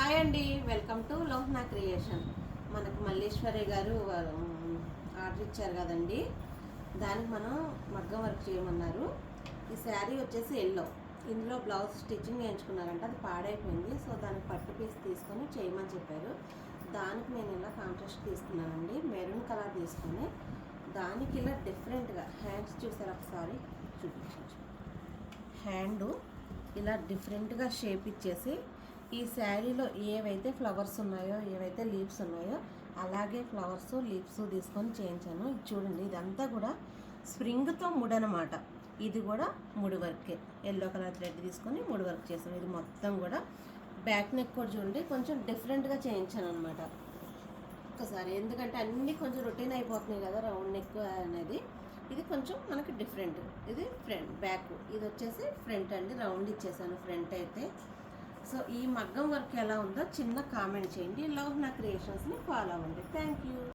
Hi అండి welcome to లోహ్నా creation. మనకు మల్లేశ్వరి గారు ఆర్డర్ ఇచ్చారు కదండి. దానికి మనం మగ్గం వర్క్ చేయమన్నారు. ఈ శారీ వచ్చేసి ఎల్లో. ఇందులో బ్లౌజ్ స్టిచ్చింగ్ చేయించుకున్నారంట అది పాడైపోయింది. సో దానికి పట్టు పీస్ తీసుకొని చేయమని చెప్పారు. దానికి నేను ఇలా కాంట్రాస్ట్ తీసుకున్నానండి. మెరూన్ కలర్ తీసుకొని దానికి ఇలా డిఫరెంట్గా హ్యాండ్స్ చూసారు ఒకసారి? చూపించు. హ్యాండు ఇలా డిఫరెంట్గా షేప్ ఇచ్చేసి ఈ శారీలో ఏవైతే ఫ్లవర్స్ ఉన్నాయో ఏవైతే లీవ్స్ ఉన్నాయో అలాగే ఫ్లవర్స్ లీవ్స్ తీసుకొని చేయించాను. ఇది చూడండి ఇదంతా కూడా స్ప్రింగ్తో ముడనమాట. అనమాట ఇది కూడా ముడి వర్కే. ఎల్లో కలర్ థ్రెడ్ తీసుకొని ముడి వర్క్ చేసాను ఇది మొత్తం కూడా బ్యాక్ నెక్ కూడా చూడండి కొంచెం డిఫరెంట్గా చేయించాను అనమాట ఒక్కసారి ఎందుకంటే అన్నీ కొంచెం రొటీన్ అయిపోతున్నాయి కదా రౌండ్ నెక్ అనేది. ఇది కొంచెం మనకి డిఫరెంట్. ఇది ఫ్రంట్ బ్యాక్. ఇది వచ్చేసి ఫ్రంట్ అండి రౌండ్ ఇచ్చేసాను ఫ్రంట్ అయితే. సో ఈ మగ్గం వర్క్ ఎలా ఉందో చిన్న కామెంట్ చేయండి. లవ్ నా క్రియేషన్స్ని ఫాలో అవ్వండి. Thank you.